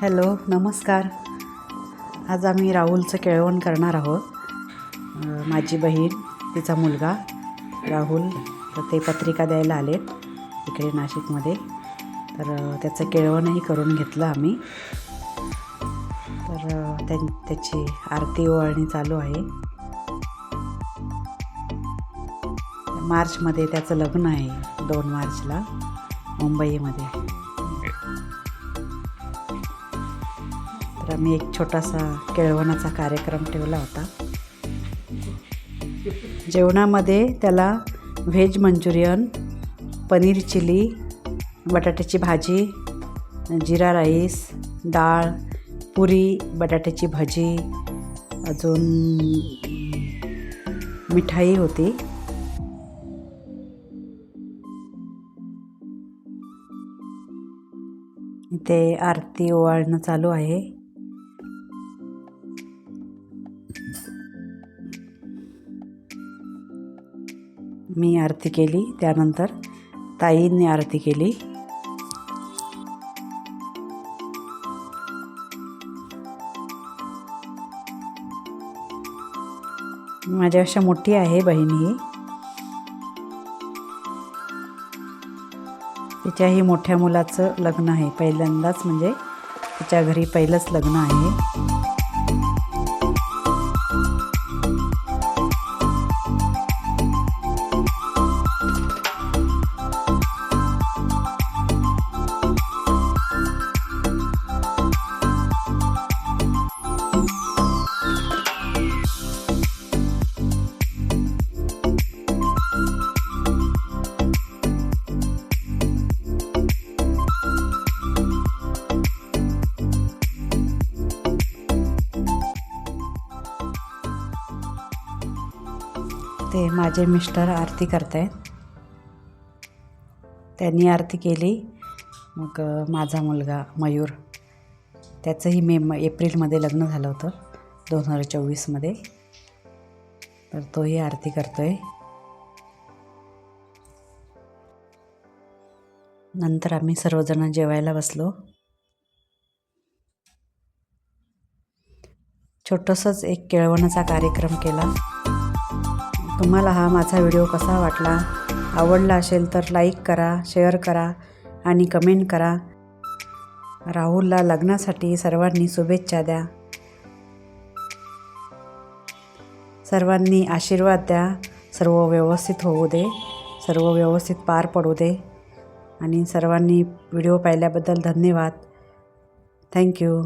Hello नमस्कार. आज आम्ही राहुलचं केळवण करणार आहोत. माझी बहीण तिचा मुलगा राहुल तर ते पत्रिका द्यायला आलेत इकडे नाशिकमध्ये. तर त्याचं केळवणही करून घेतलं आम्ही. तर त्यां त्याची आरती ओवाळणी चालू आहे. मार्चमध्ये त्याचं लग्न आहे दोन मार्चला मुंबईमध्ये. तर आम्ही एक छोटासा केळवणाचा कार्यक्रम ठेवला होता. जेवणामध्ये त्याला व्हेज मंचुरियन पनीर चिली बटाट्याची भाजी जिरा राईस डाळ पुरी बटाट्याची भाजी अजून मिठाई होती. इथे आरती ओवाळणं चालू आहे. मी आरती केली त्यानंतर ताईंनी आरती केली. माझ्यापेक्षा मोठी आहे बहीण. ही तिच्याही मोठ्या मुलाचं लग्न आहे. पहिल्यांदाच म्हणजे तिच्या घरी पहिलंच लग्न आहे. ते माझे मिस्टर आरती करतायत. त्यांनी आरती केली. मग माझा मुलगा मयूर. त्याचंही मे म एप्रिलमध्ये लग्न झालं होतं दोन हजार चोवीसमध्ये. तर तोही आरती करतो आहे नंतर आम्ही सर्वजण जेवायला बसलो. छोटंसंच एक केळवणाचा कार्यक्रम केला. तुम्हाला हा माझा व्हिडिओ कसा वाटला? आवडला असेल तर लाईक करा शेअर करा आणि कमेंट करा. राहुलला लग्नासाठी सर्वांनी शुभेच्छा द्या. सर्वांनी आशीर्वाद द्या. सर्व व्यवस्थित होऊ दे. सर्व व्यवस्थित पार पडू दे. आणि सर्वांनी व्हिडिओ पाहिल्याबद्दल धन्यवाद. थँक्यू